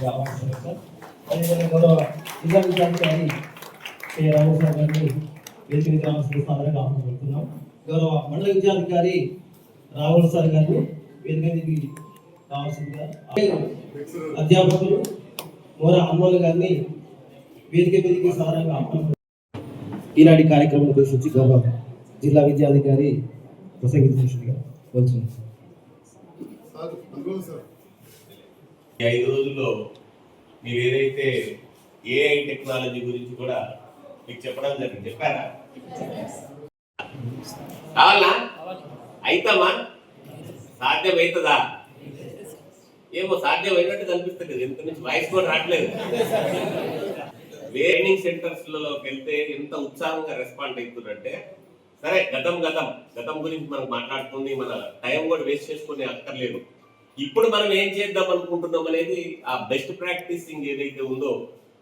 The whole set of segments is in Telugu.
కావాల్సిన సార్. అదేవిధంగా గౌరవ విద్యాధికారి శ్రీ రావు సార్ గారిని వేదిక మీద రావాల్సిన స్థానానికి గౌరవ మండల విద్యాధికారి రాహుల్ సార్ గారిని వేదిక రావాల్సిందిగా అధ్యాపకులు మోర అమ్మోలు గారిని వేదిక మీదకి సాధారణంగా ఆహ్వానం ఈనాటి కార్యక్రమం ఉద్దేశించి గౌరవ జిల్లా విద్యాధికారి ప్రసంగించాల్సిందిగా వచ్చింది సార్ ఈ ఐదు రోజుల్లో మీరు ఏదైతే ఏఐ టెక్నాలజీ గురించి కూడా మీకు చెప్పడం జరిగింది. చెప్పారా? కావాలా? అయితమా? సాధ్యమవుతుందా ఏమో సాధ్యమైనట్టు కనిపిస్తుంది కదా నుంచి వాయిస్ కూడా రావట్లేదు. ట్రైనింగ్ సెంటర్స్లోకి వెళ్తే ఎంత ఉత్సాహంగా రెస్పాండ్ అవుతుందంటే సరే గతం గతం. గతం గురించి మనం మాట్లాడుతుంది మన టైం కూడా వేస్ట్ చేసుకునే అక్కర్లేదు. ఇప్పుడు మనం ఏం చేద్దాం అనుకుంటున్నాం అనేది ఆ బెస్ట్ ప్రాక్టీసింగ్ ఏదైతే ఉందో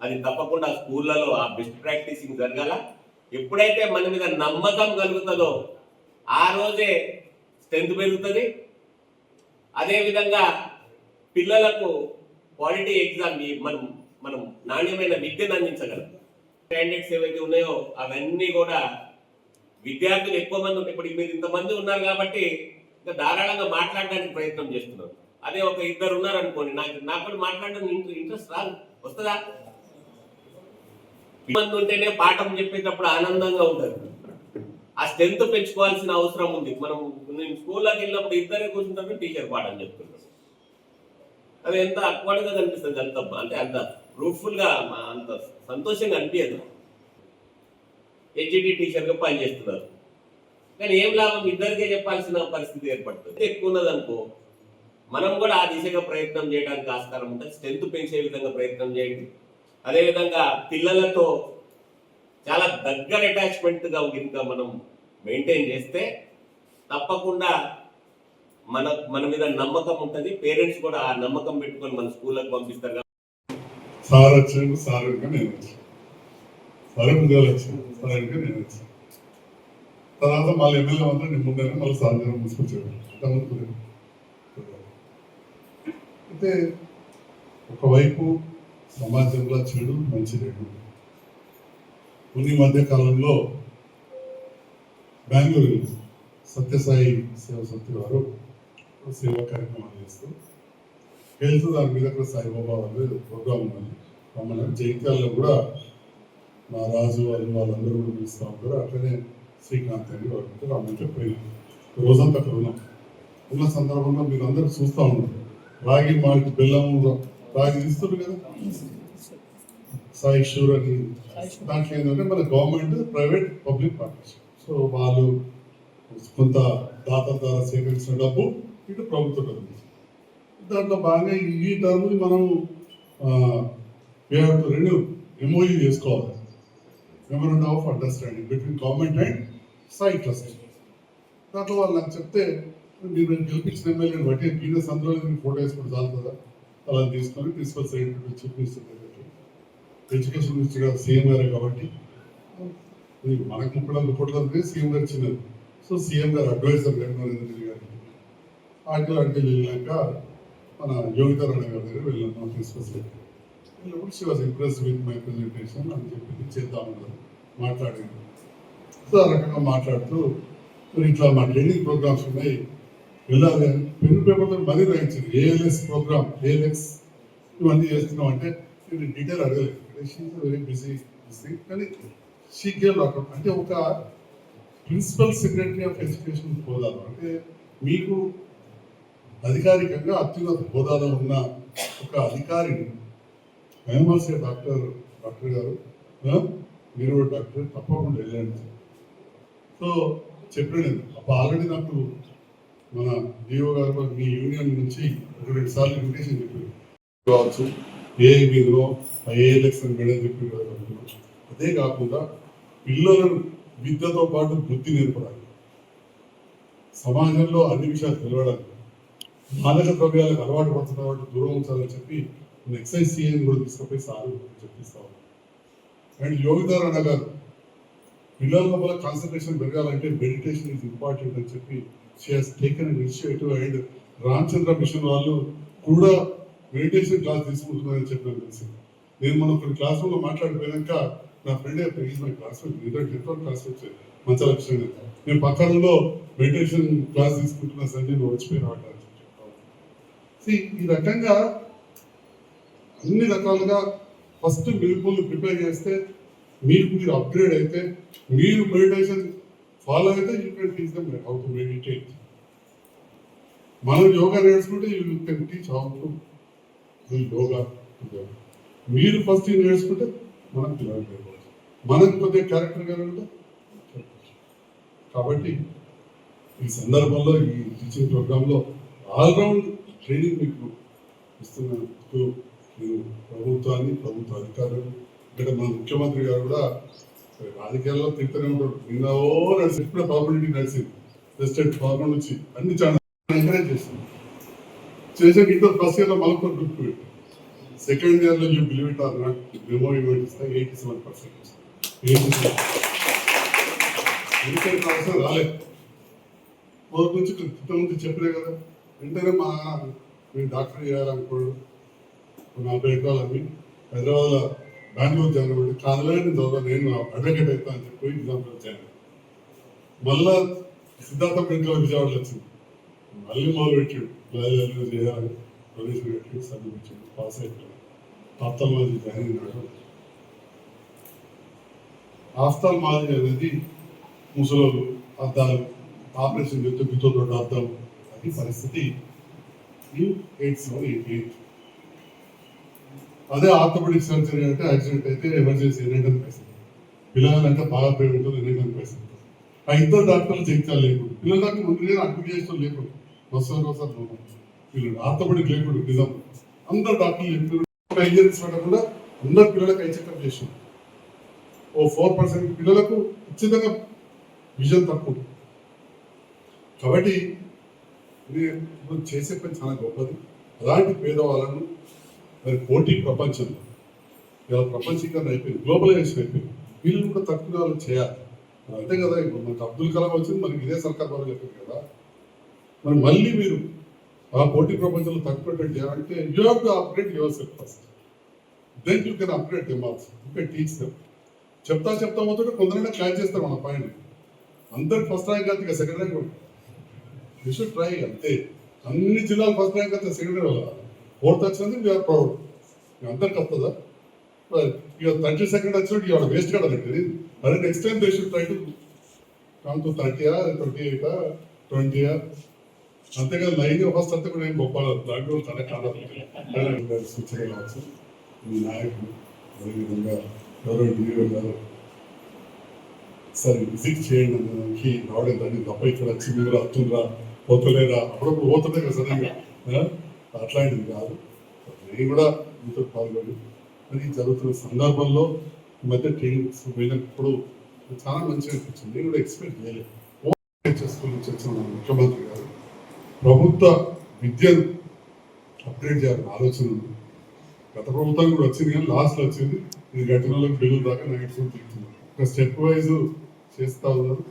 అది తప్పకుండా స్కూళ్ళలో ఆ బెస్ట్ ప్రాక్టీసింగ్ జరగాల. ఎప్పుడైతే మన మీద నమ్మకం కలుగుతుందో ఆ రోజే స్ట్రెంత్ పెరుగుతుంది. అదేవిధంగా పిల్లలకు క్వాలిటీ ఎగ్జామ్ మనం మనం నాణ్యమైన విద్యను అందించగలం. స్టాండర్డ్స్ ఏవైతే ఉన్నాయో అవన్నీ కూడా విద్యార్థులు ఎక్కువ మంది ఉంటారు ఇప్పుడు మీరు ఇంతమంది ఉన్నారు కాబట్టి ఇంకా ధారాళంగా మాట్లాడడానికి ప్రయత్నం చేస్తున్నారు. అదే ఒక ఇద్దరు ఉన్నారనుకోండి నాకు నాకు కూడా మాట్లాడడం ఇంట్రెస్ట్ రాదు. వస్తుందా? మంది ఉంటేనే పాఠం చెప్పేటప్పుడు ఆనందంగా ఉంటారు. ఆ స్ట్రెంత్ పెంచుకోవాల్సిన అవసరం ఉంది. మనం నేను స్కూల్లోకి వెళ్ళినప్పుడు ఇద్దరే కూర్చుంటారు టీచర్ పాఠం చెప్తున్నారు అది ఎంత అక్వర్డ్గా కనిపిస్తుంది అంత అంటే అంత ఫ్రూట్ఫుల్గా అంత సంతోషంగా అనిపించదు. హెచ్డి టీచర్గా పనిచేస్తున్నారు. కానీ ఏం లాభం? ఇద్దరికే చెప్పాల్సిన పరిస్థితి ఏర్పడుతుంది. ఎక్కువ ఉన్నదనుకో మనం కూడా ఆ దిశగా ప్రయత్నం చేయడానికి ఆస్కారం ఉంటుంది. స్ట్రెంత్ పెంచే విధంగా ప్రయత్నం చేయండి. అదేవిధంగా పిల్లలతో చాలా దగ్గర అటాచ్మెంట్గా ఇంకా మనం మెయింటైన్ చేస్తే తప్పకుండా మన మన మీద నమ్మకం ఉంటుంది. పేరెంట్స్ కూడా ఆ నమ్మకం పెట్టుకొని మన స్కూళ్ళకు పంపిస్తారు సార్ వచ్చాడు సార్ నేను వచ్చాను వచ్చాను నేను వచ్చాను తర్వాత మళ్ళీ ఎమ్మెల్యే మాత్రం నేను ముందే మళ్ళీ సార్ దగ్గర అయితే ఒకవైపు సమాజంలో చెడు మంచి రెండు. కొన్ని మధ్యకాలంలో బెంగళూరు సత్యసాయి సేవ సత్య వారు సేవా కార్యక్రమాలు చేస్తూ హెల్త్ దాని మీద కూడా సాయిబాబా వాళ్ళు ప్రోగ్రామ్ ఉన్నది. మమ్మల్ని జైత్యాల్లో కూడా మా రాజు వాళ్ళు వాళ్ళందరూ కూడా పిలుస్తూ ఉంటారు. అట్లనే శ్రీకాంత్ అని వాళ్ళు రమ్మంటే పోయినాం రోజంతా అక్కడ ఉన్నాం ఉన్న సందర్భంలో మీరు అందరూ చూస్తూ ఉన్నారు. రాగి మాల్ట్ బెల్లం రాగి ఇస్తారు కదా? సాయి షూర్ అని దాంట్లో ఏంటంటే మన government private public partnership so వాళ్ళు కొంత దాతల ద్వారా సేకరించిన డబ్బు ఇటు ప్రభుత్వ డబ్బు దాంట్లో బాగా ఈ టర్మ్ మనం రెండు ఎంఓయూ చేసుకోవాలి. Memorandum of understanding between government and Sai trust దాంట్లో వాళ్ళు నాకు చెప్తే మీరు నేను గెలిపించిన ఎమ్మెల్యేని బట్టి పీనస్ అందులో మీరు ఫోటో వేసుకుంటే చాలు కదా. అలా తీసుకొని ప్రిన్సిపల్ సెక్రటరీ చీఫ్ మినిస్టర్ దగ్గరికి ఎడ్యుకేషన్ మినిస్టర్ గారు సీఎం గారు కాబట్టి. మనకు ముప్పై నాలుగు కోట్ల సీఎం గారు చిన్నది సో సీఎం గారు అడ్వైజర్ జగన్మోహన్ రెడ్డి గారికి ఆటో అంటే వెళ్ళాక మన యోగిత గారి దగ్గర వెళ్ళాను ప్రిన్సిపల్ సెక్రటరీ వెళ్ళినప్పుడు she was impress with my presentation అని చెప్పి చేద్దామన్నారు మాట్లాడారు. సో ఆ రకంగా మాట్లాడుతూ ఇట్లా మా ట్రైనింగ్ ప్రోగ్రామ్స్ ఉన్నాయి. వెళ్ళాలి అని పెన్ పేపర్తో మరీ రాయించింది ఏఎల్ఎస్ ప్రోగ్రామ్ ఏఎల్ఎస్ ఇవన్నీ చేస్తున్నాం అంటే నేను డీటెయిల్ అడగలేదు. వెరీ బిజీ బిజీ కానీ షీ గేవ్ అంటే ఒక ప్రిన్సిపల్ సెక్రటరీ ఆఫ్ ఎడ్యుకేషన్ హోదాలో అంటే మీకు అధికారికంగా అత్యున్నత హోదాలో ఉన్న ఒక అధికారిని మహమ్మద్ డాక్టర్ డాక్టర్ గారు మీరు డాక్టర్ తప్పకుండా వెళ్ళండి. సో చెప్పాను అప్పుడు ఆల్రెడీ నాకు మన డిఓ గారు మీ యూనియన్ నుంచి ఒక రెండు సార్లు ఇన్విటేషన్ చెప్పారు. కావచ్చు ఏ మీదో ఏ అని మేడం చెప్పి అదే కాకుండా పిల్లలను విద్యతో పాటు బుద్ధి నేర్పడానికి సమాజంలో అన్ని విషయాలు తెలవడానికి మాదక ద్రవ్యాలకు అలవాటు పడుతున్న వాటి దూరం ఉంచాలని చెప్పి ఎక్సైజ్ సిఐని కూడా తీసుకుపోయి సార్ చెప్పిస్తా ఉన్నాను అండ్ యోగితారాణ గారు పిల్లల లోపల కాన్సన్ట్రేషన్ పెరగాలంటే మెడిటేషన్ ఈజ్ ఇంపార్టెంట్ అని చెప్పి she has taken initiative and Ramachandra mission వాళ్ళు కూడా మెడిటేషన్ క్లాస్ తీసుకుంటున్నారని చెప్పి నాకు తెలిసింది నేను మన కొన్ని క్లాస్ రూమ్లో మాట్లాడిపోయాక నా ఫ్రెండ్ ఈజ్ మై క్లాస్ మీతో టెన్త్ క్లాస్ వచ్చాయి మంచి లక్ష్యం నేను పక్కనలో మెడిటేషన్ క్లాస్ తీసుకుంటున్నా సంజయ్ నువ్వు వచ్చిపోయిన వాట ఈ రకంగా అన్ని రకాలుగా ఫస్ట్ మిల్పుల్ ప్రిపేర్ చేస్తే మీరు మీరు అప్గ్రేడ్ అయితే మీరు మెడిటేషన్ ఫాలో అయితే you can teach them how to meditate మనం యోగా నేర్చుకుంటే you can teach how to do yoga మీరు ఫస్ట్ నేర్చుకుంటే మనకు పిల్లలు నేర్చుకోవచ్చు మనకు కొద్దిగా క్యారెక్టర్ కలిగితే కాబట్టి ఈ సందర్భంలో ఈ టీచింగ్ ప్రోగ్రాంలో ఆల్రౌండ్ ట్రైనింగ్ మీకు ఇస్తున్నందుకు నేను ప్రభుత్వాన్ని ప్రభుత్వ అధికారులు ఇక్కడ మన ముఖ్యమంత్రి గారు కూడా రాజకీయాల్లో తిరుగుతూనే ఉంటాడు. నిన్న ఓ నడిచి ఇప్పుడే పాపులారిటీ నడిచింది. ప్రెసిడెంట్ ఫార్మర్ నుంచి అన్ని చాలా ఎంకరేజ్ చేసింది. చేసాక ఇంటర్ ఫస్ట్ ఇయర్లో మలపూర్ గ్రూప్ పెట్టి సెకండ్ ఇయర్లో you believe it or not memo ఇవ్వండి ఇస్తే eighty seven percent eighty seven ఎందుకంటే అవసరం రాలేదు మొదటి నుంచి ఇంతకుముందు చెప్పినా కదా వెంటనే మా మేము డాక్టర్ చేయాలనుకోడు నలభై ఎకరాలు అమ్మి హైదరాబాద్లో బెంగళూరు జాయిన్ అవ్వండి కాదలే నేను చదువు నేను అడ్వకేట్ అవుతా అని చెప్పి ఎగ్జాంపుల్ వచ్చాను మళ్ళా సిద్ధార్థ పెంకల విజయవాడలో వచ్చింది. మళ్ళీ మొదలు పెట్టాడు. లాయర్లు చేయాలి ప్రొడ్యూసర్ పెట్టి సబ్మిట్ పాస్ అయిపోయాడు. ఆఫ్తాల్మాలజీ జాయిన్ అయినాడు. ఆఫ్తాల్మాలజీ అనేది ముసలోళ్ళు అద్దాలు ఆపరేషన్ చేస్తే బితో అర్థం అది పరిస్థితి ఎయిట్స్ ఎయిట్ ఎయిట్. అదే ఆర్థోపెడిక్ సర్జరీ అంటే యాక్సిడెంట్ అయితే ఎమర్జెన్సీ ఎన్ని పైసలు. పిల్లలంటే బాగా పేరు ఉంటుంది ఎన్ని పైసలు. ఆ ఇద్దరు డాక్టర్లు చేయించాలి లేకుండా పిల్లల దాకా ముందు నేను అడ్మిట్ లేకుండా వస్తారు వస్తారు పిల్లలు ఆర్థోపెడిక్ లేకుండా నిజం. అందరు డాక్టర్లు చెప్పారు ఇంజరీస్ పెట్టకుండా అందరు పిల్లలకు ఐ చెకప్ చేసాం ఓ ఫోర్ పర్సెంట్ పిల్లలకు ఖచ్చితంగా విజన్ తక్కువ. కాబట్టి ఇది చేసే పని చాలా గొప్పది. అలాంటి పేదవాళ్ళను మరి పోటీ ప్రపంచంలో. ఇలా ప్రపంచీకరణ అయిపోయింది గ్లోబలైజేషన్ అయిపోయింది. వీళ్ళు కూడా తక్కువ చేయాలి. మరి అంతే కదా ఇప్పుడు మనకు అబ్దుల్ కలాం వచ్చింది మనకి ఇదే సర్కార్ వాళ్ళు చెప్పింది కదా. మరి మళ్ళీ మీరు ఆ పోటీ ప్రపంచంలో తక్కువ పెట్టండి చేయాలంటే you have to upgrade yourself first then you can upgrade them also you can teach them చెప్తా చెప్తా పోతుంటే కొందరైనా క్లాస్ చేస్తారు మన పాయింట్ అందరికి ఫస్ట్ ర్యాంక్ కాదు ఇక second rank you should try అంతే. అన్ని జిల్లాలు ఫస్ట్ ర్యాంక్ అయితే సెకండ్ ర్యాంక్ ఫోర్త్ వచ్చినది వీఆర్ ప్రౌడ్ అందరికి వస్తుందా? ఇవాళ థర్టీ సెకండ్ వచ్చినట్టు ఇవాళ వేస్ట్ కదా మరి next time they should try to come to థర్టీయా twenty ఎయిటా ట్వంటీయా అంతేకాదు లైన్ ఫస్ట్ అంతా కూడా ఏం గొప్ప దాంట్లో చాలా కాదు సూచన కావచ్చు మీ నాయకులు అదేవిధంగా ఎవరో డిఓ గారు సార్ విజిట్ చేయండి దానికి. రావడం దాన్ని తప్ప ఇక్కడ వచ్చి మీరు వస్తుండ్రా? పోతలేరా? అప్పుడప్పుడు పోతుంటే కదా సడన్గా. ఆ? కాదు. నేను కూడా మీతో పాల్గొని మరి జరుగుతున్న సందర్భంలో ఈ మధ్య ట్రైనింగ్స్ పోయినప్పుడు చాలా మంచిగా అనిపించింది. నేను కూడా ఎక్స్పెక్ట్ చేయలేదు. స్కూల్ వచ్చిన ముఖ్యమంత్రి గారు. ప్రభుత్వ విద్యను అప్గ్రేడ్ చేయాలని ఆలోచన ఉంది. గత ప్రభుత్వం కూడా వచ్చింది కానీ లాస్ట్లో వచ్చింది. ఇది గట్టినలోకి బిల్లు దాకా నెగిటివ్ తిరుగుతుంది ఒక స్టెప్ వైజ్ చేస్తా ఉన్నారు.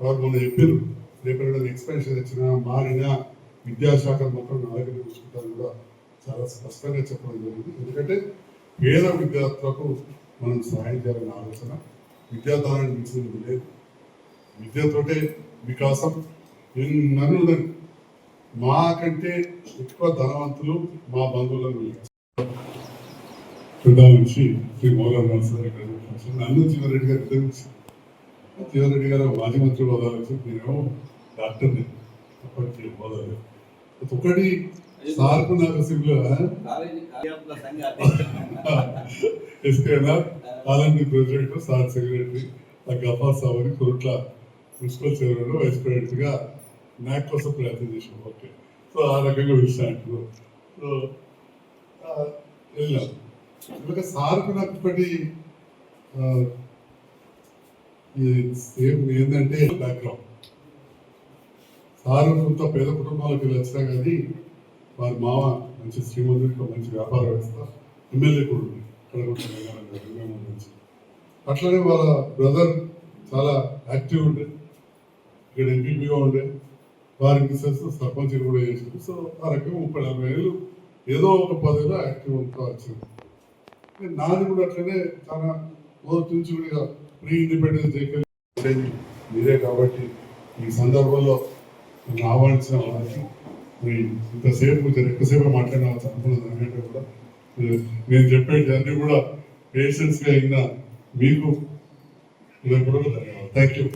వారు మొన్న చెప్పారు రేపు ఎక్స్పెన్షన్ వచ్చినా మారినా విద్యాశాఖ మాత్రం నా దగ్గర కూడా చాలా స్పష్టంగా చెప్పడం జరిగింది. ఎందుకంటే పేద విద్యార్థులకు మనం సహాయం చేయాలనే ఆలోచన విద్యాదానాన్ని మించింది లేదు. విద్యతోటే వికాసం. నేను నన్ను మాకంటే ఎక్కువ ధనవంతులు మా బంధువులను పెద్ద నుంచి శ్రీ మోహన్ సార్ ఇక్కడ నన్ను జీవరెడ్డి గారు ఇద్దరు జీవరెడ్డి గారు మాజీ మంత్రి హోదాలు వచ్చి నేనేమో డాక్టర్ని అప్పటికి హోదాలు. ఒకటి సార్కు నాకు సిగ్గు ఎస్కేనా ఆలండి ప్రెసిడెంట్ సార్ సెక్రటరీ ఆ గఫార్ సాబ్ కురుట్ల మున్సిపల్ చైర్మన్ వైస్ ప్రెసిడెంట్గా నాకు కోసం ప్రయత్నం చేసాం ఓకే. సో ఆ రకంగా పిలిచాను సో ఆ, వెళ్ళాం ఇలాగ సార్కు నాకు ఒకటి సేమ్ ఏంటంటే బ్యాక్గ్రౌండ్ సార్ పేద కుటుంబాలకు వచ్చినా కానీ వారి మామ మంచి శ్రీమంతుడితో మంచి వ్యాపార వ్యవస్థ ఎమ్మెల్యే కూడా ఉంది. తెలంగాణ నుంచి అట్లనే వాళ్ళ బ్రదర్ చాలా యాక్టివ్ ఉండే ఇక్కడ ఎంపీపీగా ఉండే. వారి మిస్సెస్ సర్పంచ్ కూడా చేశారు. సో ఆ రకంగా ముప్పై నలభై ఏళ్ళు ఏదో ఒక పదవిలో యాక్టివ్ ఉంటా వచ్చింది. నాది కూడా అట్లనే చాలా మొదటి నుంచి కూడా ప్రీ ఇండిపెండెన్స్ డే మీరే కాబట్టి ఈ సందర్భంలో రావాల్సిన వారికి ఇంతసేపు కొంచెం ఎక్కువసేపు మాట్లాడాల్సి అనుకున్నది దానికంటే కూడా నేను చెప్పేది అన్ని కూడా పేషెన్స్గా అయినా మీకు థ్యాంక్ యూ